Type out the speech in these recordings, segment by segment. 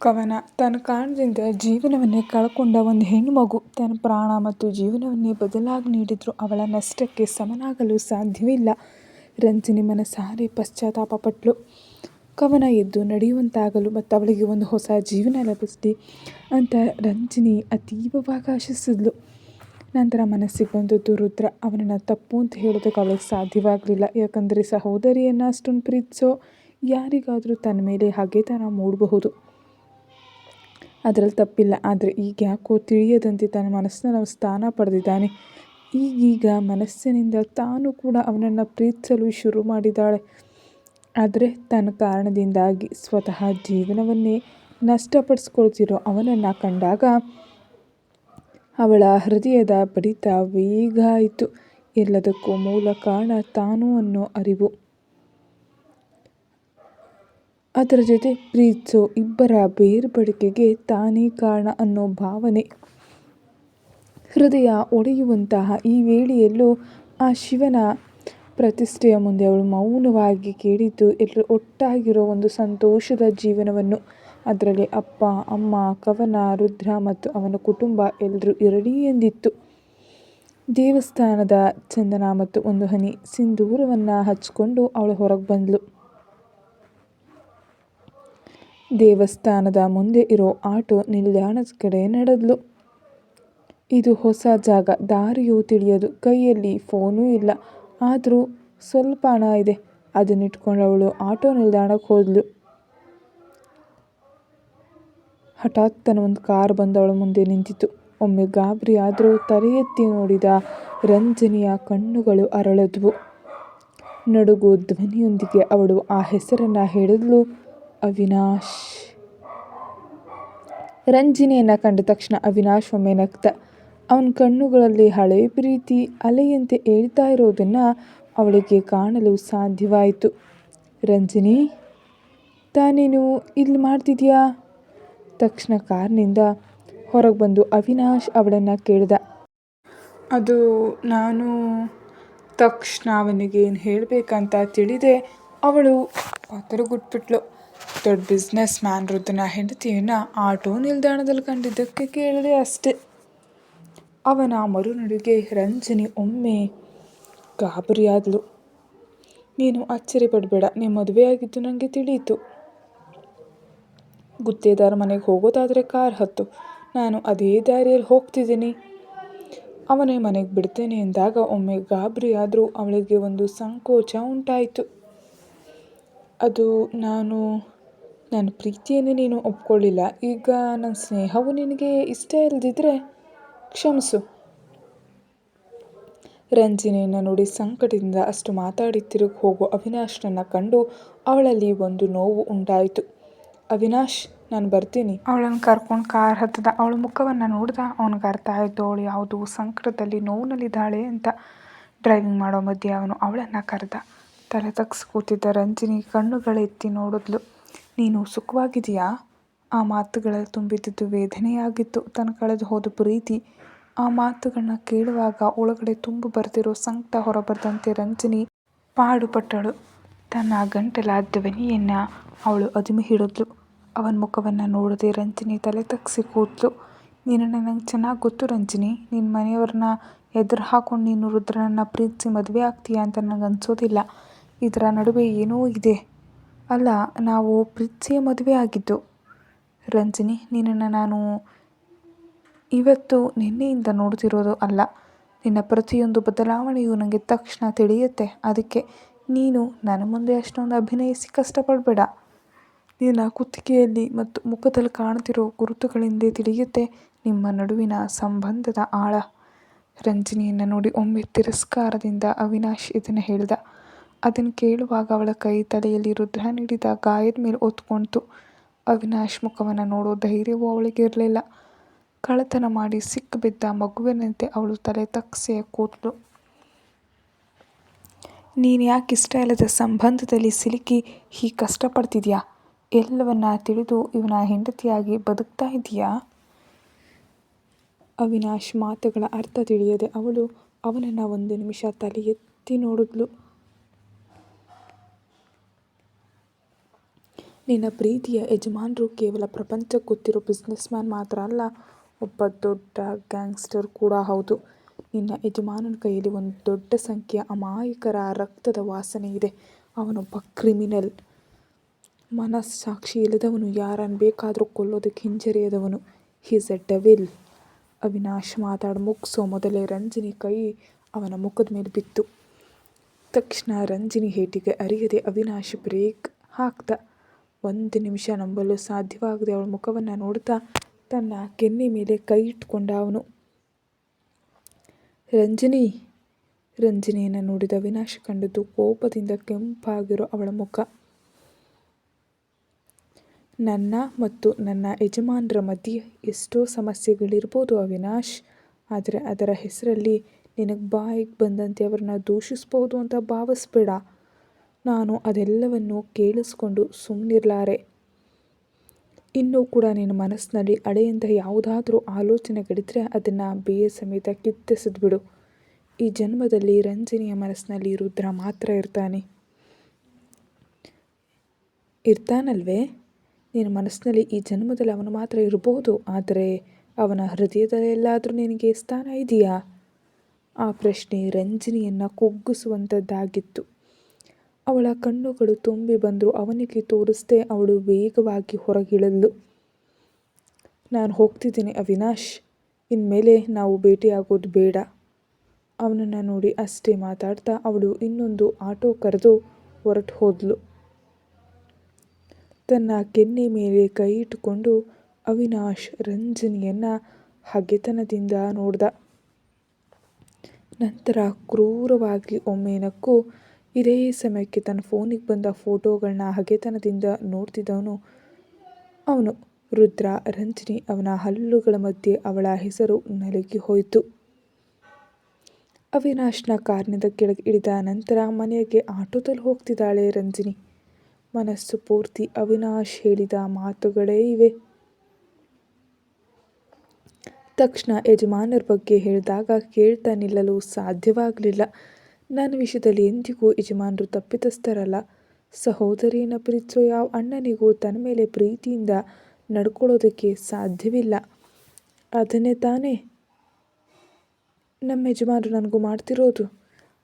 ಕವನ ತನ್ನ ಕಾರಣದಿಂದ ಜೀವನವನ್ನೇ ಕಳ್ಕೊಂಡ ಒಂದು ಹೆಣ್ಣುಮಗು ತನ್ನ ಪ್ರಾಣ ಮತ್ತು ಜೀವನವನ್ನೇ ಬದಲಾಗಿ ನೀಡಿದ್ರು ಅವಳ ನಷ್ಟಕ್ಕೆ ಸಮನಾಗಲು ಸಾಧ್ಯವಿಲ್ಲ. ರಂಜನಿ ಮನಸಾರೆ ಪಶ್ಚಾತ್ತಾಪಪಟ್ಳು. ಕವನ ಎದ್ದು ನಡೆಯುವಂತಾಗಲು ಮತ್ತು ಅವಳಿಗೆ ಒಂದು ಹೊಸ ಜೀವನ ಲಭಿಸಲಿ ಅಂತ ರಂಜಿನಿ ಅತೀವವಾಗಿ ಆಶಿಸಿದ್ಲು ನಂತರ ಮನಸ್ಸಿಗೆ ಬಂದದ್ದು ರುದ್ರ. ಅವನನ್ನು ತಪ್ಪು ಅಂತ ಹೇಳೋದಕ್ಕೆ ಅವಳಿಗೆ ಸಾಧ್ಯವಾಗಲಿಲ್ಲ. ಯಾಕಂದರೆ ಸಹೋದರಿಯನ್ನು ಅಷ್ಟೊಂದು ಪ್ರೀತಿಸೋ ಯಾರಿಗಾದರೂ ತನ್ನ ಮೇಲೆ ಹಗೆತನ ಮೂಡ್ಬಹುದು. ಅದ್ರಲ್ಲಿ ತಪ್ಪಿಲ್ಲ. ಆದರೆ ಈಗ ಯಾಕೋ ತಿಳಿಯದಂತೆ ತನ್ನ ಮನಸ್ಸಿನಲ್ಲಿ ಸ್ಥಾನ ಪಡೆದಿದ್ದಾನೆ. ಈಗೀಗ ಮನಸ್ಸಿನಿಂದ ತಾನು ಕೂಡ ಅವನನ್ನು ಪ್ರೀತಿಸಲು ಶುರು ಮಾಡಿದ್ದಾಳೆ. ಆದರೆ ತನ್ನ ಕಾರಣದಿಂದಾಗಿ ಸ್ವತಃ ಜೀವನವನ್ನೇ ನಷ್ಟಪಡಿಸ್ಕೊಳ್ತಿರೋ ಅವನನ್ನು ಕಂಡಾಗ ಅವಳ ಹೃದಯದ ಬಡಿತ ವೇಗ ಆಯಿತು ಎಲ್ಲದಕ್ಕೂ ಮೂಲ ಕಾರಣ ತಾನು ಅನ್ನೋ ಅರಿವು. ಅದರ ಜೊತೆ ಪ್ರೀತಿಸೋ ಇಬ್ಬರ ಬೇರ್ಪಡಿಕೆಗೆ ತಾನೇ ಕಾರಣ ಅನ್ನೋ ಭಾವನೆ. ಹೃದಯ ಒಡೆಯುವಂತಹ ಈ ವೇಳೆಯಲ್ಲೂ ಆ ಶಿವನ ಪ್ರತಿಷ್ಠೆಯ ಮುಂದೆ ಅವಳು ಮೌನವಾಗಿ ಕೇಳಿದ್ದು ಎಲ್ಲರೂ ಒಟ್ಟಾಗಿರೋ ಒಂದು ಸಂತೋಷದ ಜೀವನವನ್ನು. ಅದರಲ್ಲಿ ಅಪ್ಪ, ಅಮ್ಮ, ಕವನ, ರುದ್ರ ಮತ್ತು ಅವನ ಕುಟುಂಬ ಎಲ್ಲರೂ ಇರಲಿ ಎಂದಿತ್ತು. ದೇವಸ್ಥಾನದ ಚಂದನ ಮತ್ತು ಒಂದು ಹನಿ ಸಿಂಧೂರವನ್ನು ಹಚ್ಚಿಕೊಂಡು ಅವಳು ಹೊರಗೆ ಬಂದ್ಳು. ದೇವಸ್ಥಾನದ ಮುಂದೆ ಇರೋ ಆಟೋ ನಿಲ್ದಾಣದ ಕಡೆ ನಡೆದ್ಲು. ಇದು ಹೊಸ ಜಾಗ. ದಾರಿಯೂ ತಿಳಿಯದು. ಕೈಯಲ್ಲಿ ಫೋನೂ ಇಲ್ಲ. ಆದರೂ ಸ್ವಲ್ಪ ಹಣ ಇದೆ. ಅದನ್ನಿಟ್ಕೊಂಡು ಅವಳು ಆಟೋ ನಿಲ್ದಾಣಕ್ಕೆ ಹೋದ್ಲು. ಹಠಾತ್ತನೆ ಒಂದು ಕಾರ್ ಬಂದು ಮುಂದೆ ನಿಂತಿತು. ಒಮ್ಮೆ ಗಾಬರಿ ತಲೆ ಎತ್ತಿ ನೋಡಿದ ರಂಜನಿಯ ಕಣ್ಣುಗಳು ಅರಳದ್ವು ನಡುಗು ಧ್ವನಿಯೊಂದಿಗೆ ಅವಳು ಆ ಹೆಸರನ್ನ ಹೇಳಿದ್ಲು ಅವಿನಾಶ್. ರಂಜಿನಿಯನ್ನು ಕಂಡ ತಕ್ಷಣ ಅವಿನಾಶ್ ಒಮ್ಮೆ ನಗ್ತ, ಅವನ ಕಣ್ಣುಗಳಲ್ಲಿ ಹಳೆ ಪ್ರೀತಿ, ಅಲೆಯಂತೆ ಏಳ್ತಾ ಇರೋದನ್ನು ಅವಳಿಗೆ ಕಾಣಲು ಸಾಧ್ಯವಾಯಿತು ರಂಜಿನಿ, ತಾನೇನು ಇಲ್ಲಿ ಮಾಡ್ತಿದ್ಯಾ? ತಕ್ಷಣ ಕಾರ್ನಿಂದ ಹೊರಗೆ ಬಂದು ಅವಿನಾಶ್ ಅವಳನ್ನು ಕೇಳಿದ ಅದು ನಾನು ತಕ್ಷಣ ಅವನಿಗೆ ಏನು ಹೇಳಬೇಕಂತ ತಿಳಿದೆ, ಅವಳು ಪದರುಗುಟ್ಬಿಟ್ಲು. ದೊಡ್ಡ ಬಿಸ್ನೆಸ್ ಮ್ಯಾನ್ ರುದ್ರನ ಹೆಂಡತಿಯನ್ನು ಆಟೋ ನಿಲ್ದಾಣದಲ್ಲಿ ಕಂಡಿದ್ದಕ್ಕೆ ಕೇಳಿದೆ ಅಷ್ಟೇ. ಅವನ ಮರುನಡೆಗೆ ರಂಜನಿ ಒಮ್ಮೆ ಗಾಬರಿಯಾದಳು ನೀನು ಅಚ್ಚರಿ ಪಡಬೇಡ ನಿಮ್ಮ ಮದುವೆಯಾಗಿದ್ದು ನನಗೆ ತಿಳಿಯಿತು. ಗುತ್ತೇದಾರ ಮನೆಗೆ ಹೋಗೋದಾದರೆ ಕಾರ್ ಹತ್ತು. ನಾನು ಅದೇ ದಾರಿಯಲ್ಲಿ ಹೋಗ್ತಿದ್ದೀನಿ ಅವನೇ ಮನೆಗೆ ಬಿಡ್ತೇನೆ ಎಂದಾಗ ಒಮ್ಮೆ ಗಾಬರಿಯಾದರೂ ಅವಳಿಗೆ ಒಂದು ಸಂಕೋಚ ಉಂಟಾಯಿತು ಅದು ನಾನು ನನ್ನ ಪ್ರೀತಿಯನ್ನು ನೀನು ಒಪ್ಕೊಳ್ಳಿಲ್ಲ. ಈಗ ನನ್ನ ಸ್ನೇಹವು ನಿನಗೆ ಇಷ್ಟ ಇಲ್ಲದಿದ್ದರೆ ಕ್ಷಮಿಸು. ರಂಜಿನಿಯನ್ನ ನೋಡಿ ಸಂಕಟದಿಂದ ಅಷ್ಟು ಮಾತಾಡಿ ತಿರುಗಿ ಹೋಗೋ ಅವಿನಾಶ್ನನ್ನು ಕಂಡು ಅವಳಲ್ಲಿ ಒಂದು ನೋವು ಉಂಟಾಯಿತು ಅವಿನಾಶ್, ನಾನು ಬರ್ತೀನಿ. ಅವಳನ್ನು ಕರ್ಕೊಂಡು ಕಾರ್ ಹತ್ತದ. ಅವಳ ಮುಖವನ್ನು ನೋಡಿದ ಅವನಿಗೆ ಅರ್ಥ ಆಯಿತು ಅವಳು ಯಾವುದು ಸಂಕಟದಲ್ಲಿ ನೋವಿನಲ್ಲಿದ್ದಾಳೆ ಅಂತ. ಡ್ರೈವಿಂಗ್ ಮಾಡೋ ಮಧ್ಯೆ ಅವನು ಅವಳನ್ನು ಕರೆದ. ತಲೆ ತಗ್ಸ್ ಕೂತಿದ್ದ ರಂಜಿನಿ ಕಣ್ಣುಗಳೆತ್ತಿ ನೋಡಿದ್ಲು. ನೀನು ಸುಖವಾಗಿದೆಯಾ ಆ ಮಾತುಗಳಲ್ಲಿ ತುಂಬಿದ್ದಿದ್ದು ವೇದನೆಯಾಗಿತ್ತು. ತನ್ನ ಕಳೆದು ಹೋದ ಪ್ರೀತಿ. ಆ ಮಾತುಗಳನ್ನ ಕೇಳುವಾಗ ಒಳಗಡೆ ತುಂಬು ಬರೆದಿರೋ ಸಂಕಟ ಹೊರಬರದಂತೆ ರಂಜನಿ ಪಾಡುಪಟ್ಟಳು. ತನ್ನ ಗಂಟಲ ಧ್ವನಿಯನ್ನು ಅವಳು ಅದುಮಿ ಹಿಡಿದ್ಲು. ಅವನ ಮುಖವನ್ನು ನೋಡದೆ ರಂಜನಿ ತಲೆ ತಗ್ಗಿಸಿ ಕೂತ್ಲು ನೀನು ನಂಗೆ ಚೆನ್ನಾಗಿ ಗೊತ್ತು ರಂಜನಿ. ನಿನ್ನ ಮನೆಯವ್ರನ್ನ ಎದುರು ಹಾಕೊಂಡು ನೀನು ರುದ್ರನನ್ನು ಪ್ರೀತಿಸಿ ಮದುವೆ ಆಗ್ತೀಯಾ ಅಂತ ನನಗೆ ಅನಿಸೋದಿಲ್ಲ ಇದರ ನಡುವೆ ಏನೋ ಇದೆ. ಅಲ್ಲ, ನಾವು ಪ್ರೀತಿಯ ಮದುವೆ ಆಗಿದ್ದು. ರಂಜಿನಿ ನಿನ್ನನ್ನು ನಾನು ಇವತ್ತು ನಿನ್ನೆಯಿಂದ ನೋಡ್ತಿರೋದು ಅಲ್ಲ. ನಿನ್ನ ಪ್ರತಿಯೊಂದು ಬದಲಾವಣೆಯು ನನಗೆ ತಕ್ಷಣ ತಿಳಿಯುತ್ತೆ ಅದಕ್ಕೆ ನೀನು ನನ್ನ ಮುಂದೆ ಅಷ್ಟೊಂದು ಅಭಿನಯಿಸಿ ಕಷ್ಟಪಡಬೇಡ ನಿನ್ನ ಕುತ್ತಿಗೆಯಲ್ಲಿ ಮತ್ತು ಮುಖದಲ್ಲಿ ಕಾಣ್ತಿರೋ ಗುರುತುಗಳಿಂದ ತಿಳಿಯುತ್ತೆ ನಿಮ್ಮ ನಡುವಿನ ಸಂಬಂಧದ ಆಳ. ರಂಜಿನಿಯನ್ನು ನೋಡಿ ಒಮ್ಮೆ ತಿರಸ್ಕಾರದಿಂದ ಅವಿನಾಶ್ ಇದನ್ನು ಹೇಳ್ದ. ಅದನ್ನ ಕೇಳುವಾಗ ಅವಳ ಕೈ ತಲೆಯಲ್ಲಿ ರುದ್ರ ನೀಡಿದ ಗಾಯದ ಮೇಲೆ ಒತ್ಕೊಳ್ತು. ಅವಿನಾಶ್ ಮುಖವನ್ನು ನೋಡೋ ಧೈರ್ಯವೂ ಅವಳಿಗೆ ಇರಲಿಲ್ಲ ಕಳ್ಳತನ ಮಾಡಿ ಸಿಕ್ಕಿಬಿದ್ದ ಮಗುವಿನಂತೆ ಅವಳು ತಲೆ ತಗ್ಗಿಸೇ ಕೂತಳು ನೀನು ಯಾಕೆ ಇಷ್ಟ ಇಲ್ಲದ ಸಂಬಂಧದಲ್ಲಿ ಸಿಲುಕಿ ಹೀಗೆ ಕಷ್ಟಪಡ್ತಿದ್ಯಾ? ಎಲ್ಲವನ್ನ ತಿಳಿದು ಇವನ ಹೆಂಡತಿಯಾಗಿ ಬದುಕ್ತಾ ಇದೆಯಾ ಅವಿನಾಶ್ ಮಾತುಗಳ ಅರ್ಥ ತಿಳಿಯದೆ ಅವಳು ಅವನನ್ನು ಒಂದು ನಿಮಿಷ ತಲೆ ಎತ್ತಿ ನೋಡಿದ್ಲು. ನಿನ್ನ ಪ್ರೀತಿಯ ಯಜಮಾನ್ರು ಕೇವಲ ಪ್ರಪಂಚಕ್ಕೆ ಗೊತ್ತಿರೋ ಬಿಸ್ನೆಸ್ ಮ್ಯಾನ್ ಮಾತ್ರ ಅಲ್ಲ, ಒಬ್ಬ ದೊಡ್ಡ ಗ್ಯಾಂಗ್ಸ್ಟರ್ ಕೂಡ ಹೌದು. ನಿನ್ನ ಯಜಮಾನನ ಕೈಯಲ್ಲಿ ಒಂದು ದೊಡ್ಡ ಸಂಖ್ಯೆಯ ಅಮಾಯಕರ ರಕ್ತದ ವಾಸನೆ ಇದೆ. ಅವನೊಬ್ಬ ಕ್ರಿಮಿನಲ್. ಮನಸ್ಸಾಕ್ಷಿ ಇಲ್ಲದವನು. ಯಾರನ್ನು ಬೇಕಾದರೂ ಕೊಲ್ಲೋದಕ್ಕೆ ಹಿಂಜರಿಯದವನು. He's a devil. ಅವಿನಾಶ್ ಮಾತಾಡಿ ಮುಗಿಸೋ ಮೊದಲೇ ರಂಜಿನಿ ಕೈ ಅವನ ಮುಖದ ಮೇಲೆ ಬಿತ್ತು. ತಕ್ಷಣ ರಂಜಿನಿ ಹೇಟಿಗೆ ಅರಿಯದೆ ಅವಿನಾಶ್ ಬ್ರೇಕ್ ಹಾಕ್ದ. ಒಂದು ನಿಮಿಷ ನಂಬಲು ಸಾಧ್ಯವಾಗದೆ ಅವಳ ಮುಖವನ್ನು ನೋಡ್ತಾ ತನ್ನ ಕೆನ್ನೆ ಮೇಲೆ ಕೈ ಇಟ್ಕೊಂಡ ಅವನು. ರಂಜಿನಿ, ರಂಜಿನಿಯನ್ನು ನೋಡಿದ ವಿನಾಶ ಕಂಡದ್ದು ಕೋಪದಿಂದ ಕೆಂಪಾಗಿರೋ ಅವಳ ಮುಖ. ನನ್ನ ಮತ್ತು ನನ್ನ ಯಜಮಾನ್ರ ಮಧ್ಯೆ ಎಷ್ಟೋ ಸಮಸ್ಯೆಗಳಿರ್ಬೋದು ಅವಿನಾಶ್. ಆದರೆ ಅದರ ಹೆಸರಲ್ಲಿ ನಿನಗೆ ಬಾಯಿಗೆ ಬಂದಂತೆ ಅವರನ್ನ ದೂಷಿಸ್ಬೋದು ಅಂತ ಭಾವಿಸ್ಬೇಡ. ನಾನು ಅದೆಲ್ಲವನ್ನು ಕೇಳಿಸ್ಕೊಂಡು ಸುಮ್ಮನಿರ್ಲಾರೆ ಇನ್ನೂ ಕೂಡ ನಿನ್ನ ಮನಸ್ಸಿನಲ್ಲಿ ಹಳೆಯಂತಹ ಯಾವುದಾದ್ರೂ ಆಲೋಚನೆಗಳಿದ್ದರೆ ಅದನ್ನು ಬೇಯ ಸಮೇತ ಕಿತ್ತೆಸೆದ್ಬಿಡು. ಈ ಜನ್ಮದಲ್ಲಿ ರಂಜಿನಿಯ ಮನಸ್ಸಿನಲ್ಲಿ ರುದ್ರ ಮಾತ್ರ ಇರ್ತಾನೆ. ಇರ್ತಾನಲ್ವೇ? ನಿನ್ನ ಮನಸ್ಸಿನಲ್ಲಿ ಈ ಜನ್ಮದಲ್ಲಿ ಅವನು ಮಾತ್ರ ಇರಬಹುದು ಆದರೆ ಅವನ ಹೃದಯದಲ್ಲೆಲ್ಲಾದ್ರೂ ನಿನಗೆ ಸ್ಥಾನ ಇದೆಯಾ? ಆ ಪ್ರಶ್ನೆ ರಂಜಿನಿಯನ್ನು ಕುಗ್ಗಿಸುವಂತದ್ದಾಗಿತ್ತು. ಅವಳ ಕಣ್ಣುಗಳು ತುಂಬಿ ಬಂದರು ಅವನಿಗೆ ತೋರಿಸ್ದೆ ಅವಳು ವೇಗವಾಗಿ ಹೊರಗಿಳಿದ್ಲು. ನಾನು ಹೋಗ್ತಿದ್ದೀನಿ ಅವಿನಾಶ್. ಇನ್ಮೇಲೆ ನಾವು ಭೇಟಿಯಾಗೋದು ಬೇಡ. ಅವನನ್ನು ನೋಡಿ ಅಷ್ಟೇ ಮಾತಾಡ್ತಾ ಅವಳು ಇನ್ನೊಂದು ಆಟೋ ಕರೆದು ಹೊರಟು ಹೋದಳು ತನ್ನ ಕೆನ್ನೆ ಮೇಲೆ ಕೈ ಇಟ್ಟುಕೊಂಡು ಅವಿನಾಶ್ ರಂಜನಿಯನ್ನು ಹಗೆತನದಿಂದ ನೋಡ್ದ. ನಂತರ ಕ್ರೂರವಾಗಿ ಒಮ್ಮೆ ನಕ್ಕು. ಇದೇ ಸಮಯಕ್ಕೆ ತನ್ನ ಫೋನಿಗೆ ಬಂದ ಫೋಟೋಗಳನ್ನ ಹಗೆತನದಿಂದ ನೋಡ್ತಿದ್ದವನು ಅವನು ರುದ್ರ. ರಂಜನಿ. ಅವನ ಹಲ್ಲುಗಳ ಮಧ್ಯೆ ಅವಳ ಹೆಸರು ನಲುಗಿ ಹೋಯಿತು ಅವಿನಾಶ್ನ ಕಾರ್ನಿಂದ ಕೆಳಗೆ ಇಳಿದ ನಂತರ ಮನೆಗೆ ಆಟೋದಲ್ಲಿ ಹೋಗ್ತಿದ್ದಾಳೆ ರಂಜನಿ. ಮನಸ್ಸು ಪೂರ್ತಿ ಅವಿನಾಶ್ ಹೇಳಿದ ಮಾತುಗಳೇ ಇವೆ. ತಕ್ಷಣ ಯಜಮಾನರ ಬಗ್ಗೆ ಹೇಳಿದಾಗ ಕೇಳ್ತಾ ನಿಲ್ಲಲು ಸಾಧ್ಯವಾಗ್ಲಿಲ್ಲ. ನನ್ನ ವಿಷಯದಲ್ಲಿ ಎಂದಿಗೂ ಯಜಮಾನರು ತಪ್ಪಿತಸ್ಥರಲ್ಲ. ಸಹೋದರಿಯನ್ನ ಪ್ರೀತಿಸೋ ಯಾವ ಅಣ್ಣನಿಗೂ ತನ್ನ ಮೇಲೆ ಪ್ರೀತಿಯಿಂದ ನಡ್ಕೊಳ್ಳೋದಕ್ಕೆ ಸಾಧ್ಯವಿಲ್ಲ. ಅದನ್ನೇ ತಾನೇ ನಮ್ಮ ಯಜಮಾನರು ನನಗೂ ಮಾಡ್ತಿರೋದು.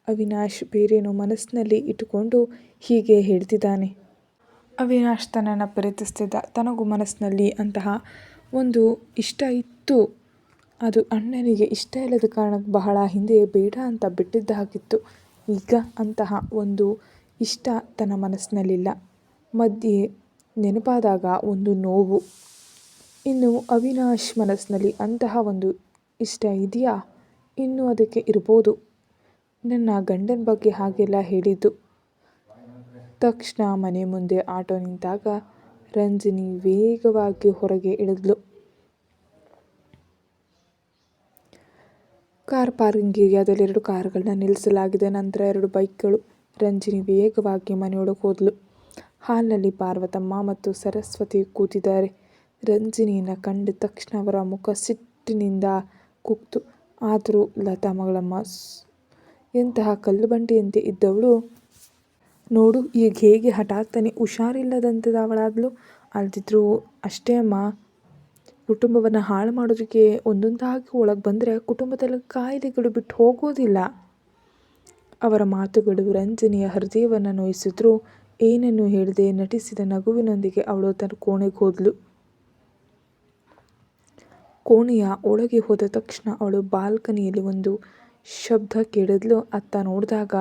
ಅವಿನಾಶ್ ಬೇರೇನೋ ಮನಸ್ಸಿನಲ್ಲಿ ಇಟ್ಟುಕೊಂಡು ಹೀಗೆ ಹೇಳ್ತಿದ್ದಾನೆ. ಅವಿನಾಶ್ ತನ್ನನ್ನು ಪ್ರೀತಿಸ್ತಿದ್ದ. ತನಗೂ ಮನಸ್ಸಿನಲ್ಲಿ ಅಂತಹ ಒಂದು ಇಷ್ಟ ಇತ್ತು. ಅದು ಅಣ್ಣನಿಗೆ ಇಷ್ಟ ಇಲ್ಲದ ಕಾರಣಕ್ಕೆ ಬಹಳ ಹಿಂದೆ ಬೇಡ ಅಂತ ಬಿಟ್ಟಿದ್ದಾಗಿತ್ತು. ಈಗ ಅಂತಹ ಒಂದು ಇಷ್ಟ ತನ್ನ ಮನಸ್ಸಿನಲ್ಲಿಲ್ಲ ಮಧ್ಯೆ ನೆನಪಾದಾಗ ಒಂದು ನೋವು. ಇನ್ನು ಅವಿನಾಶ್ ಮನಸ್ಸಿನಲ್ಲಿ ಅಂತಹ ಒಂದು ಇಷ್ಟ ಇದೆಯಾ? ಇನ್ನೂ ಅದಕ್ಕೆ ಇರ್ಬೋದು. ನನ್ನ ಗಂಡನ ಬಗ್ಗೆ ಹಾಗೆಲ್ಲ ಹೇಳಿದ್ದು. ತಕ್ಷಣ ಮನೆ ಮುಂದೆ ಆಟೋ ನಿಂತಾಗ ರಂಜಿನಿ ವೇಗವಾಗಿ ಹೊರಗೆ ಇಳಿದ್ಲು. ಕಾರ್ ಪಾರ್ಕಿಂಗ್ ಏರಿಯಾದಲ್ಲಿ ಎರಡು ಕಾರುಗಳನ್ನ ನಿಲ್ಲಿಸಲಾಗಿದೆ. ನಂತರ ಎರಡು ಬೈಕ್ಗಳು. ರಂಜಿನಿ ವೇಗವಾಗಿ ಮನೆಯೊಳಗೆ ಹೋದ್ಲು. ಹಾಲ್ನಲ್ಲಿ ಪಾರ್ವತಮ್ಮ ಮತ್ತು ಸರಸ್ವತಿ ಕೂತಿದ್ದಾರೆ. ರಂಜಿನಿಯನ್ನು ಕಂಡ ತಕ್ಷಣ ಅವರ ಮುಖ ಸಿಟ್ಟಿನಿಂದ ಕುಕ್ತು. ಆದರೂ ಲತಾ ಮಗಳಮ್ಮ. ಎಂತಹ ಕಲ್ಲುಬಂಡೆಯಂತೆ ಇದ್ದವಳು. ನೋಡು, ಈಗ ಹೇಗೆ ಹಠಾತ್ತನೆ ಹುಷಾರಿಲ್ಲದಂತಾದವಳಾದ್ಲು. ಅಲ್ದಿದ್ರೂ ಅಷ್ಟೇ ಅಮ್ಮ. ಕುಟುಂಬವನ್ನ ಹಾಳು ಮಾಡೋದಕ್ಕೆ ಒಂದೊಂದಾಗಿ ಒಳಗೆ ಬಂದರೆ ಕುಟುಂಬದಲ್ಲಿ ಕಾಯಿಲೆಗಳು ಬಿಟ್ಟು ಹೋಗೋದಿಲ್ಲ. ಅವರ ಮಾತುಗಳು ರಂಜನಿಯ ಹೃದಯವನ್ನು ನೋಯಿಸಿದ್ರು ಏನನ್ನು ಹೇಳದೆ ನಟಿಸಿದ ನಗುವಿನೊಂದಿಗೆ ಅವಳು ತನ್ನ ಕೋಣೆಗೆ ಹೋದಳು ಕೋಣೆಯ ಒಳಗೆ ಹೋದ ತಕ್ಷಣ ಅವಳು ಬಾಲ್ಕನಿಯಲ್ಲಿ ಒಂದು ಶಬ್ದ ಕೇಳಿದ್ಲು. ಅತ್ತ ನೋಡಿದಾಗ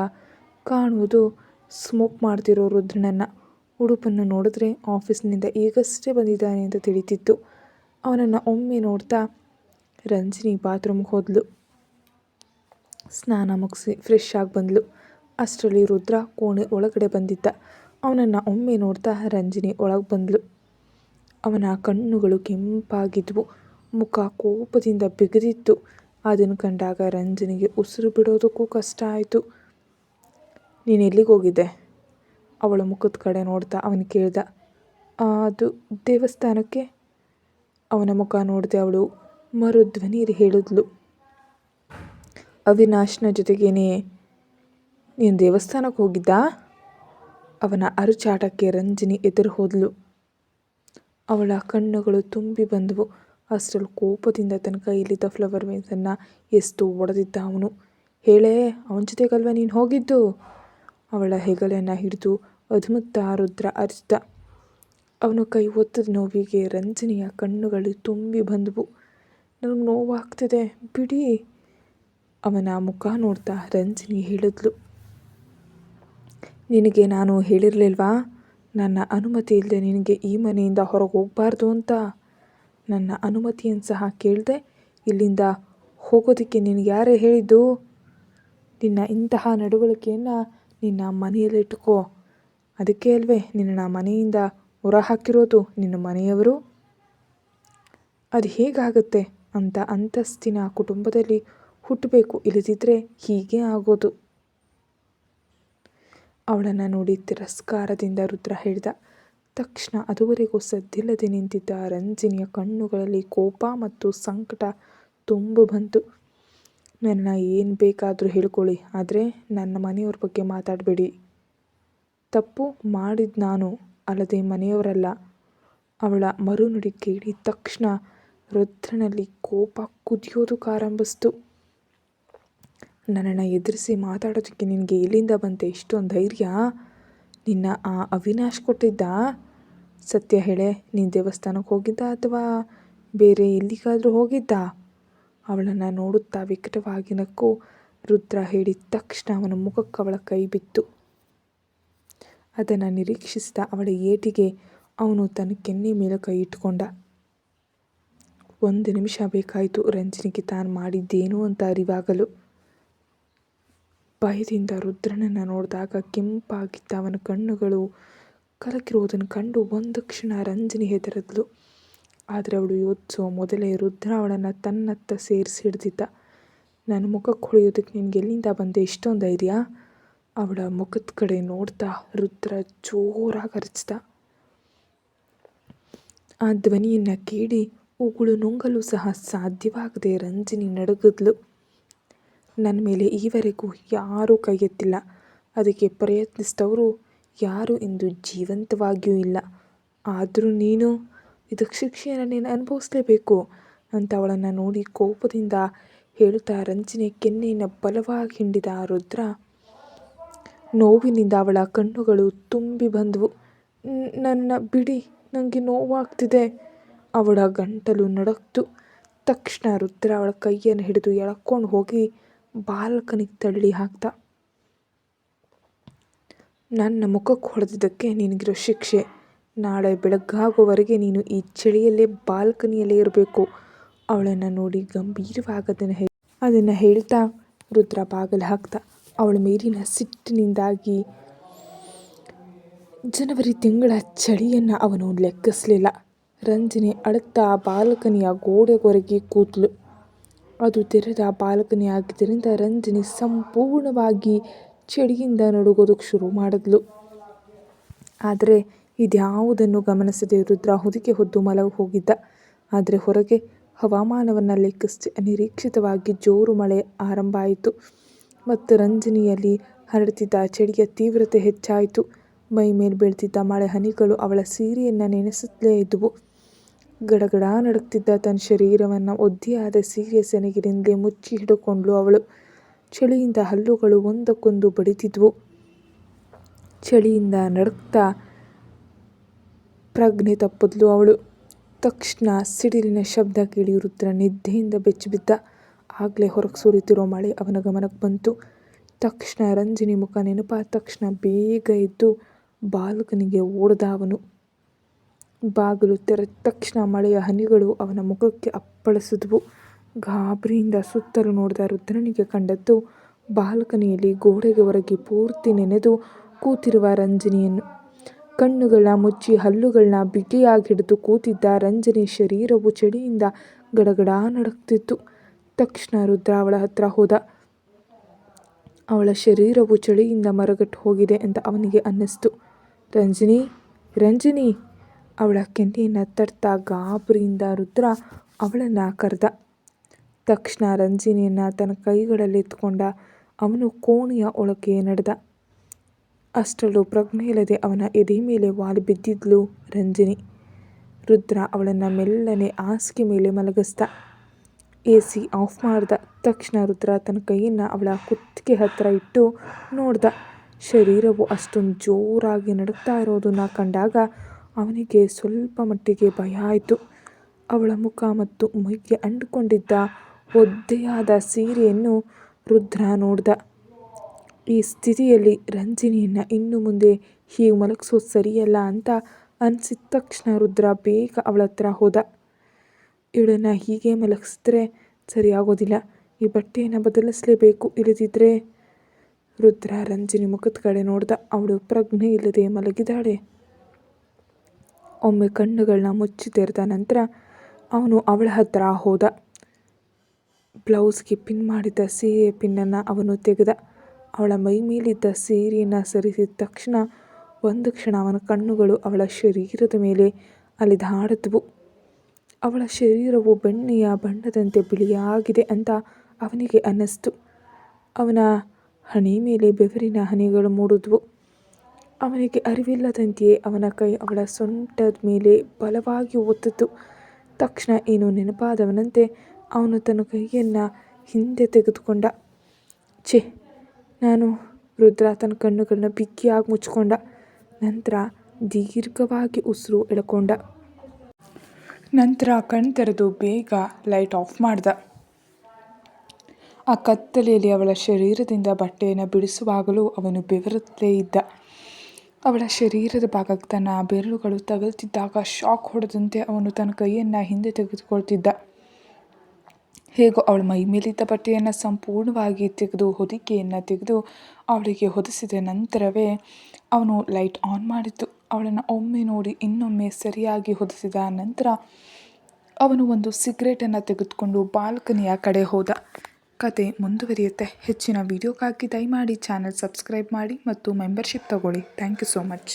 ಕಾಣುವುದು ಸ್ಮೋಕ್ ಮಾಡ್ತಿರೋ ರುದ್ರನನ್ನು ಉಡುಪನ್ನು ನೋಡಿದ್ರೆ ಆಫೀಸ್ನಿಂದ ಈಗಷ್ಟೇ ಬಂದಿದ್ದಾನೆ ಅಂತ ತಿಳಿತಿತ್ತು. ಅವನನ್ನ ಒಮ್ಮೆ ನೋಡ್ತಾ ರಂಜನಿ ಬಾತ್ರೂಮ್ಗೆ ಹೋದ್ಲು. ಸ್ನಾನ ಮುಗಿಸಿ ಫ್ರೆಶ್ ಆಗಿ ಬಂದಳು ಅಷ್ಟರಲ್ಲಿ ರುದ್ರ ಕೋಣೆ ಒಳಗಡೆ ಬಂದಿದ್ದ. ಅವನನ್ನು ಒಮ್ಮೆ ನೋಡ್ತಾ ರಂಜನಿ ಒಳಗೆ ಬಂದಳು ಅವನ ಕಣ್ಣುಗಳು ಕೆಂಪಾಗಿದ್ವು. ಮುಖ ಕೋಪದಿಂದ ಬಿಗಿದಿತ್ತು. ಅದನ್ನು ಕಂಡಾಗ ರಂಜನಿಗೆ ಉಸಿರು ಬಿಡೋದಕ್ಕೂ ಕಷ್ಟ ಆಯಿತು ನೀನು ಎಲ್ಲಿಗೆ ಹೋಗಿದ್ದೆ ಅವಳ ಮುಖದ ಕಡೆ ನೋಡ್ತಾ ಅವನು ಕೇಳ್ದ. ಅದು ದೇವಸ್ಥಾನಕ್ಕೆ. ಅವನ ಮುಖ ನೋಡಿದೆ ಅವಳು ಮರು ಧ್ವನಿಯಲ್ಲಿ ಹೇಳಿದ್ಲು. ಅವಿನಾಶ್ನ ಜೊತೆಗೇನೆ ನೀನು ದೇವಸ್ಥಾನಕ್ಕೆ ಹೋಗಿದ್ದಾ? ಅವನ ಅರುಚಾಟಕ್ಕೆ ರಂಜಿನಿ ಎದುರು ಹೋದ್ಲು. ಅವಳ ಕಣ್ಣುಗಳು ತುಂಬಿ ಬಂದವು. ಅಷ್ಟರಲ್ಲಿ ಕೋಪದಿಂದ ತನ್ನ ಕೈಯಲ್ಲಿದ್ದ ಫ್ಲವರ್ ವೇಸನ್ನು ಎಷ್ಟು ಒಡೆದಿದ್ದ ಅವನು. ಹೇಳೇ, ಅವನ ಜೊತೆಗಲ್ವ ನೀನು ಹೋಗಿದ್ದು? ಅವಳ ಹೆಗಲನ್ನು ಹಿಡಿದು ಅದ್ಮುತ್ತ ರುದ್ರ ಅರಚಿದ. ಅವನು ಕೈ ಒತ್ತದ ನೋವಿಗೆ ರಂಜನಿಯ ಕಣ್ಣುಗಳು ತುಂಬಿ ಬಂದವು. ನನಗೆ ನೋವಾಗ್ತಿದೆ, ಬಿಡಿ. ಅವನ ಮುಖ ನೋಡ್ತಾ ರಂಜನಿ ಹೇಳಿದ್ಲು. ನಿನಗೆ ನಾನು ಹೇಳಿರಲಿಲ್ವಾ ನನ್ನ ಅನುಮತಿ ಇಲ್ಲದೆ ನಿನಗೆ ಈ ಮನೆಯಿಂದ ಹೊರಗೆ ಹೋಗಬಾರ್ದು ಅಂತ? ನನ್ನ ಅನುಮತಿಯನ್ನು ಸಹ ಕೇಳದೆ ಇಲ್ಲಿಂದ ಹೋಗೋದಕ್ಕೆ ನಿನಗೆ ಯಾರೇ ಹೇಳಿದ್ದು? ನಿನ್ನ ಇಂತಹ ನಡವಳಿಕೆಯನ್ನು ನಿನ್ನ ಮನೆಯಲ್ಲಿಟ್ಕೋ. ಅದಕ್ಕೆ ಅಲ್ವೇ ನಿನ್ನ ಮನೆಯಿಂದ ಹೊರಹಾಕಿರೋದು ನಿನ್ನ ಮನೆಯವರು? ಅದು ಹೇಗಾಗುತ್ತೆ? ಅಂತ ಅಂತಸ್ತಿನ ಕುಟುಂಬದಲ್ಲಿ ಹುಟ್ಟಬೇಕು, ಇಲ್ಲದಿದ್ದರೆ ಹೀಗೆ ಆಗೋದು. ಅವಳನ್ನು ನೋಡಿ ತಿರಸ್ಕಾರದಿಂದ ರುದ್ರ ಹೇಳಿದ. ತಕ್ಷಣ ಅದುವರೆಗೂ ಸದ್ದಿಲ್ಲದೆ ನಿಂತಿದ್ದ ರಂಜಿನಿಯ ಕಣ್ಣುಗಳಲ್ಲಿ ಕೋಪ ಮತ್ತು ಸಂಕಟ ತುಂಬು ಬಂತು. ನನ್ನ ಏನು ಬೇಕಾದರೂ ಹೇಳ್ಕೊಳ್ಳಿ, ಆದರೆ ನನ್ನ ಮನೆಯವ್ರ ಬಗ್ಗೆ ಮಾತಾಡಬೇಡಿ. ತಪ್ಪು ಮಾಡಿದ್ದು ನಾನು, ಅಲ್ಲದೆ ಮನೆಯವರಲ್ಲ. ಅವಳ ಮರುನುಡಿ ಕೇಳಿದ ತಕ್ಷಣ ರುದ್ರನಲ್ಲಿ ಕೋಪ ಕುದಿಯೋದಕ್ಕಾರಂಭಿಸ್ತು. ನನ್ನನ್ನು ಎದುರಿಸಿ ಮಾತಾಡೋದಕ್ಕೆ ನಿನಗೆ ಎಲ್ಲಿಂದ ಬಂತೆ ಇಷ್ಟೊಂದು ಧೈರ್ಯ? ನಿನ್ನ ಆ ಅವಿನಾಶ್ ಕೊಟ್ಟಿದ್ದಾ? ಸತ್ಯ ಹೇಳೆ, ನೀನು ದೇವಸ್ಥಾನಕ್ಕೆ ಹೋಗಿದ್ದ ಅಥವಾ ಬೇರೆ ಎಲ್ಲಿಗಾದರೂ ಹೋಗಿದ್ದಾ? ಅವಳನ್ನು ನೋಡುತ್ತಾ ವಿಕಟವಾಗಿ ನಕ್ಕು ರುದ್ರ ಹೇಳಿದ ತಕ್ಷಣ ಅವನ ಮುಖಕ್ಕೆ ಅವಳ ಕೈ ಬಿತ್ತು. ಅದನ್ನು ನಿರೀಕ್ಷಿಸಿದ ಅವಳ ಏಟಿಗೆ ಅವನು ತನ್ನ ಕೆನ್ನೆ ಮೇಲೆ ಕೈ ಇಟ್ಟುಕೊಂಡ. ಒಂದು ನಿಮಿಷ ಬೇಕಾಯಿತು ರಂಜನಿಗೆ ತಾನು ಮಾಡಿದ್ದೇನು ಅಂತ ಅರಿವಾಗಲು. ಭಯದಿಂದ ರುದ್ರನನ್ನು ನೋಡಿದಾಗ ಕೆಂಪಾಗಿದ್ದ ಅವನ ಕಣ್ಣುಗಳು ಕಲಕಿರುವುದನ್ನು ಕಂಡು ಒಂದು ಕ್ಷಣ ರಂಜನಿ ಹೆದರದ್ಲು ಆದರೆ ಅವಳು ಯೋಚಿಸೋ ಮೊದಲೇ ರುದ್ರ ಅವಳನ್ನು ತನ್ನತ್ತ ಸೇರಿಸಿ ಹಿಡ್ದಿದ್ದ ನನ್ನ ಮುಖಕ್ಕೆ ಹೊಳೆಯೋದಕ್ಕೆ ನಿನಗೆ ಎಲ್ಲಿಂದ ಬಂದೆ ಇಷ್ಟೊಂದು ಧೈರ್ಯ? ಅವಳ ಮುಖದ ಕಡೆ ನೋಡ್ತಾ ರುದ್ರ ಜೋರಾಗಿ ಅರಚ್ದ ಆ ಧ್ವನಿಯನ್ನು ಕೇಳಿ ಉಗುಳು ನುಂಗಲು ಸಹ ಸಾಧ್ಯವಾಗದೆ ರಂಜಿನಿ ನಡುಗಿದ್ಲು. ನನ್ನ ಮೇಲೆ ಈವರೆಗೂ ಯಾರೂ ಕೈ ಎತ್ತಿಲ್ಲ, ಅದಕ್ಕೆ ಪ್ರಯತ್ನಿಸಿದವರು ಯಾರು ಎಂದು ಜೀವಂತವಾಗಿಯೂ ಇಲ್ಲ. ಆದರೂ ನೀನು ಇದಕ್ಕೆ ಶಿಕ್ಷೆಯನ್ನು ನೀನು ಅನುಭವಿಸಲೇಬೇಕು ಅಂತ ಅವಳನ್ನು ನೋಡಿ ಕೋಪದಿಂದ ಹೇಳುತ್ತಾ ರಂಜಿನಿ ಕೆನ್ನೆಯನ್ನು ಬಲವಾಗಿ ಹಿಂಡಿದ ರುದ್ರ. ನೋವಿನಿಂದ ಅವಳ ಕಣ್ಣುಗಳು ತುಂಬಿ ಬಂದವು. ನನ್ನ ಬಿಡಿ, ನನಗೆ ನೋವಾಗ್ತಿದೆ. ಅವಳ ಗಂಟಲು ನಡುಗ್ತು. ತಕ್ಷಣ ರುದ್ರ ಅವಳ ಕೈಯನ್ನು ಹಿಡಿದು ಎಳ್ಕೊಂಡು ಹೋಗಿ ಬಾಲ್ಕನಿಗೆ ತಳ್ಳಿ ಹಾಕ್ದ. ನನ್ನ ಮುಖಕ್ಕೆ ಹೊಡೆದಿದ್ದಕ್ಕೆ ನಿನಗಿರೋ ಶಿಕ್ಷೆ. ನಾಳೆ ಬೆಳಗ್ಗಾಗುವವರೆಗೆ ನೀನು ಈ ಚಳಿಯಲ್ಲೇ ಬಾಲ್ಕನಿಯಲ್ಲೇ ಇರಬೇಕು. ಅವಳನ್ನು ನೋಡಿ ಗಂಭೀರವಾಗದನ್ನು ಅದನ್ನು ಹೇಳ್ತಾ ರುದ್ರ ಬಾಗಿಲು ಹಾಕ್ದ. ಅವಳ ಮೇಲಿನ ಸಿಟ್ಟಿನಿಂದಾಗಿ ಜನವರಿ ತಿಂಗಳ ಚಳಿಯನ್ನು ಅವನು ಲೆಕ್ಕಿಸಲಿಲ್ಲ. ರಂಜನಿ ಅಳುತ್ತಾ ಬಾಲ್ಕನಿಯ ಗೋಡೆಗೊರಗಿ ಕೂತಳು ಅದು ತೆರೆದ ಬಾಲ್ಕನಿಯಾಗಿದ್ದರಿಂದ ರಂಜನಿ ಸಂಪೂರ್ಣವಾಗಿ ಚಳಿಯಿಂದ ನಡುಗೋದಕ್ಕೆ ಶುರು ಮಾಡಿದ್ಲು. ಆದರೆ ಇದ್ಯಾವುದನ್ನು ಗಮನಿಸದೆ ರುದ್ರ ಹೊದಿಕೆ ಹೊದ್ದು ಮಲಗಿ ಹೋಗಿದ್ದ. ಆದರೆ ಹೊರಗೆ ಹವಾಮಾನವನ್ನು ಲೆಕ್ಕಿಸಿ ಅನಿರೀಕ್ಷಿತವಾಗಿ ಜೋರು ಮಳೆ ಆರಂಭ ಆಯಿತು ಮತ್ತು ರಂಜನಿಯಲ್ಲಿ ಹರಡುತ್ತಿದ್ದ ಚಳಿಯ ತೀವ್ರತೆ ಹೆಚ್ಚಾಯಿತು. ಮೈಮೇಲೆ ಬೀಳ್ತಿದ್ದ ಮಳೆ ಹನಿಗಳು ಅವಳ ಸೀರೆಯನ್ನು ನೆನೆಸುತ್ತಲೇ ಇದ್ದವು. ಗಡಗಡ ನಡುಗ್ತಿದ್ದ ತನ್ನ ಶರೀರವನ್ನು ಒದ್ದೆಯಾದ ಸೀರೆಯ ಸೆರಗಿನಿಂದಲೇ ಮುಚ್ಚಿ ಹಿಡಿದುಕೊಂಡ್ಳು ಅವಳು. ಚಳಿಯಿಂದ ಹಲ್ಲುಗಳು ಒಂದಕ್ಕೊಂದು ಬಡಿತಿದ್ವು. ಚಳಿಯಿಂದ ನಡುಗ್ತಾ ಪ್ರಜ್ಞೆ ತಪ್ಪಿದ್ಲು ಅವಳು. ತಕ್ಷಣ ಸಿಡಿಲಿನ ಶಬ್ದ ಕೇಳಿ ರುದ್ರ ನಿದ್ದೆಯಿಂದ ಬೆಚ್ಚಿಬಿದ್ದ. ಆಗಲೇ ಹೊರಗೆ ಸುರಿತಿರೋ ಮಳೆ ಅವನ ಗಮನಕ್ಕೆ ಬಂತು. ತಕ್ಷಣ ರಂಜಿನಿ ಮುಖ ನೆನಪಾದ ತಕ್ಷಣ ಬೇಗ ಎದ್ದು ಬಾಲ್ಕನಿಗೆ ಓಡಿದ ಅವನು. ಬಾಗಿಲು ತೆರೆದ ತಕ್ಷಣ ಮಳೆಯ ಹನಿಗಳು ಅವನ ಮುಖಕ್ಕೆ ಅಪ್ಪಳಿಸಿದ್ವು ಗಾಬರಿಯಿಂದ ಸುತ್ತಲೂ ನೋಡಿದ ರುದ್ರನಿಗೆ ಕಂಡದ್ದು, ಬಾಲ್ಕನಿಯಲ್ಲಿ ಗೋಡೆಗೆ ಹೊರಗೆ ಪೂರ್ತಿ ನೆನೆದು ಕೂತಿರುವ ರಂಜನಿಯನ್ನು. ಕಣ್ಣುಗಳನ್ನ ಮುಚ್ಚಿ ಹಲ್ಲುಗಳನ್ನ ಬಿಗಿಯಾಗಿ ಹಿಡಿದು ಕೂತಿದ್ದ ರಂಜನಿ ಶರೀರವು ಚಳಿಯಿಂದ ಗಡಗಡ ನಡುಗ್ತಿತ್ತು. ತಕ್ಷಣ ರುದ್ರ ಅವಳ ಹತ್ರ ಹೋದ. ಅವಳ ಶರೀರವು ಚಳಿಯಿಂದ ಮರಗಟ್ಟು ಹೋಗಿದೆ ಅಂತ ಅವನಿಗೆ ಅನ್ನಿಸ್ತು. ರಂಜಿನಿ ರಂಜಿನಿ ಅವಳ ಕೆನ್ನೆಯನ್ನು ತಟ್ತಾ ಗಾಬರಿಯಿಂದ ರುದ್ರ ಅವಳನ್ನು ಕರೆದ. ತಕ್ಷಣ ರಂಜಿನಿಯನ್ನು ತನ್ನ ಕೈಗಳಲ್ಲಿ ಎತ್ಕೊಂಡ ಅವನು ಕೋಣೆಯ ಒಳಗೆ ನಡೆದ. ಅಷ್ಟರಲ್ಲೂ ಪ್ರಜ್ಞೆಯಿಲ್ಲದೆ ಅವನ ಎದೆ ಮೇಲೆ ವಾಲಿ ಬಿದ್ದಿದ್ಲು ರಂಜಿನಿ ರುದ್ರ ಅವಳನ್ನು ಮೆಲ್ಲನೆ ಹಾಸಿಗೆ ಮೇಲೆ ಮಲಗಿಸ್ದ ಎ ಸಿ ಆಫ್ ಮಾಡ್ದ ತಕ್ಷಣ ರುದ್ರ ತನ್ನ ಕೈಯನ್ನು ಅವಳ ಕುತ್ತಿಗೆ ಹತ್ತಿರ ಇಟ್ಟು ನೋಡ್ದ, ಶರೀರವು ಅಷ್ಟೊಂದು ಜೋರಾಗಿ ನಡುಗ್ತಾ ಇರೋದನ್ನು ಕಂಡಾಗ ಅವನಿಗೆ ಸ್ವಲ್ಪ ಮಟ್ಟಿಗೆ ಭಯ ಆಯಿತು. ಅವಳ ಮುಖ ಮತ್ತು ಮೈಗೆ ಅಂಟಿಕೊಂಡಿದ್ದ ಒದ್ದೆಯಾದ ಸೀರೆಯನ್ನು ರುದ್ರ ನೋಡ್ದ. ಈ ಸ್ಥಿತಿಯಲ್ಲಿ ರಂಜಿನಿಯನ್ನು ಇನ್ನು ಮುಂದೆ ಹೀಗೆ ಮಲಗಿಸೋದು ಸರಿಯಲ್ಲ ಅಂತ ಅನಿಸಿದ ತಕ್ಷಣ ರುದ್ರ ಬೇಗ ಅವಳ ಹತ್ರ ಹೋದ. ಇವಳನ್ನು ಹೀಗೆ ಮಲಗಿಸಿದ್ರೆ ಸರಿಯಾಗೋದಿಲ್ಲ. ಈ ಬಟ್ಟೆಯನ್ನು ಬದಲಿಸಲೇಬೇಕು. ಇಳಿದಿದ್ರೆ ರುದ್ರ ರಂಜಿನಿ ಮುಖದ ಕಡೆ ನೋಡ್ದ ಅವಳು ಪ್ರಜ್ಞೆ ಇಲ್ಲದೆ ಮಲಗಿದಾಳೆ ಒಮ್ಮೆ ಕಣ್ಣುಗಳನ್ನ ಮುಚ್ಚಿ ತೆರೆದ ನಂತರ ಅವನು ಅವಳ ಹತ್ತಿರ ಹೋದ. ಬ್ಲೌಸ್ಗೆ ಪಿನ್ ಮಾಡಿದ್ದ ಸೀರೆ ಪಿನ್ನನ್ನು ಅವನು ತೆಗೆದ. ಅವಳ ಮೈ ಮೇಲಿದ್ದ ಸೀರೆಯನ್ನು ಸರಿಸಿದ ತಕ್ಷಣ ಒಂದು ಕ್ಷಣ ಅವನ ಕಣ್ಣುಗಳು ಅವಳ ಶರೀರದ ಮೇಲೆ ಅಲ್ಲಿ ಅಲಿದಾಡಿದ್ವು ಅವಳ ಶರೀರವು ಬೆಣ್ಣೆಯ ಬಣ್ಣದಂತೆ ಬಿಳಿಯಾಗಿದೆ ಅಂತ ಅವನಿಗೆ ಅನ್ನಿಸ್ತು. ಅವನ ಹಣೆ ಮೇಲೆ ಬೆವರಿನ ಹನಿಗಳು ಮೂಡಿದ್ವು. ಅವನಿಗೆ ಅರಿವಿಲ್ಲದಂತೆಯೇ ಅವನ ಕೈ ಅವಳ ಸೊಂಟದ ಮೇಲೆ ಬಲವಾಗಿ ಒತ್ತಿತು ತಕ್ಷಣ ಏನು ನೆನಪಾದವನಂತೆ ಅವನು ತನ್ನ ಕೈಯನ್ನು ಹಿಂದೆ ತೆಗೆದುಕೊಂಡ. ಛೆ, ನಾನು ರುದ್ರ ತನ್ನ ಕಣ್ಣುಗಳನ್ನ ಬಿಗಿಯಾಗಿ ಮುಚ್ಚಿಕೊಂಡ. ನಂತರ ದೀರ್ಘವಾಗಿ ಉಸಿರು ಎಳ್ಕೊಂಡ. ನಂತರ ಕಣ್ ತೆರೆದು ಬೇಗ ಲೈಟ್ ಆಫ್ ಮಾಡ್ದ. ಆ ಕತ್ತಲೆಯಲ್ಲಿ ಅವಳ ಶರೀರದಿಂದ ಬಟ್ಟೆಯನ್ನು ಬಿಡಿಸುವಾಗಲೂ ಅವನು ಬೆವರುತ್ತಲೇ ಇದ್ದ. ಅವಳ ಶರೀರದ ಭಾಗಕ್ಕೆ ತನ್ನ ಬೆರಳುಗಳು ತಗುಲ್ತಿದ್ದಾಗ ಶಾಕ್ ಹೊಡೆದಂತೆ ಅವನು ತನ್ನ ಕೈಯನ್ನು ಹಿಂದೆ ತೆಗೆದುಕೊಳ್ತಿದ್ದ. ಹೇಗೋ ಅವಳ ಮೈ ಮೇಲಿದ್ದ ಬಟ್ಟೆಯನ್ನು ಸಂಪೂರ್ಣವಾಗಿ ತೆಗೆದು ಹೊದಿಕೆಯನ್ನು ತೆಗೆದು ಅವಳಿಗೆ ಹೊದಿಸಿದ ನಂತರವೇ ಅವನು ಲೈಟ್ ಆನ್ ಮಾಡಿದ್ದು. ಅವಳನ್ನು ಒಮ್ಮೆ ನೋಡಿ ಇನ್ನೊಮ್ಮೆ ಸರಿಯಾಗಿ ಹೊದಿಸಿದ ನಂತರ ಅವನು ಒಂದು ಸಿಗರೇಟನ್ನು ತೆಗೆದುಕೊಂಡು ಬಾಲ್ಕನಿಯ ಕಡೆ ಹೋದ. ಕತೆ ಮುಂದುವರಿಯುತ್ತೆ. ಹೆಚ್ಚಿನ ವೀಡಿಯೋಕ್ಕಾಗಿ ದಯಮಾಡಿ ಚಾನಲ್ ಸಬ್ಸ್ಕ್ರೈಬ್ ಮಾಡಿ ಮತ್ತು ಮೆಂಬರ್ಶಿಪ್ ತಗೊಳ್ಳಿ. Thank you so much